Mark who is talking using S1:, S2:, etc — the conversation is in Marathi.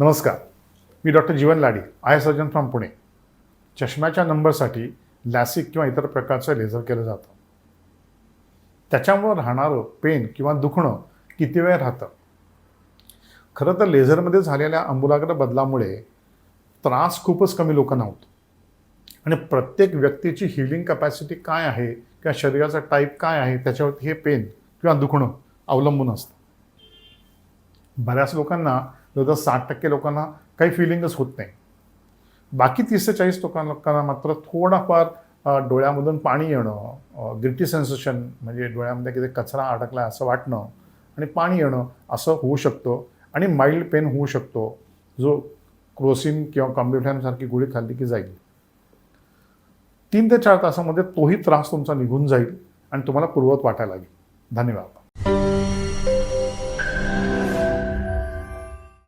S1: नमस्कार. मी doctor Jeevan Ladi eye surgeon from Pune. चष्म्याच्या नंबरसाठी लॅसिक किंवा इतर प्रकारचं लेझर केलं जातं. त्याच्यामुळं राहणारं पेन किंवा दुखणं किती वेळ राहतं? खरं तर लेझरमध्ये झालेल्या आमूलाग्र बदलामुळे त्रास खूपच कमी लोकांना होतो. आणि प्रत्येक व्यक्तीची हिलिंग कपॅसिटी काय आहे किंवा शरीराचा टाईप काय आहे त्याच्यावरती हे पेन किंवा दुखणं अवलंबून असतं. बऱ्याच लोकांना जवळजवळ साठ टक्के लोकांना काही फिलिंगच होत नाही. बाकी तीस ते चाळीस लोकांना लोकांना मात्र थोडाफार डोळ्यामधून पाणी येणं ग्रिटी सेन्सेशन म्हणजे डोळ्यामध्ये किती कचरा अडकला असं वाटणं आणि पाणी येणं असं होऊ शकतं आणि माइल्ड पेन होऊ शकतो. जो क्रोसिन किंवा कॉम्ब्युटॅनसारखी गोळी खाल्ली की जाईल. तीन ते चार तासामध्ये तोही त्रास तुमचा निघून जाईल आणि तुम्हाला पूर्वत वाटायला लागेल. धन्यवाद.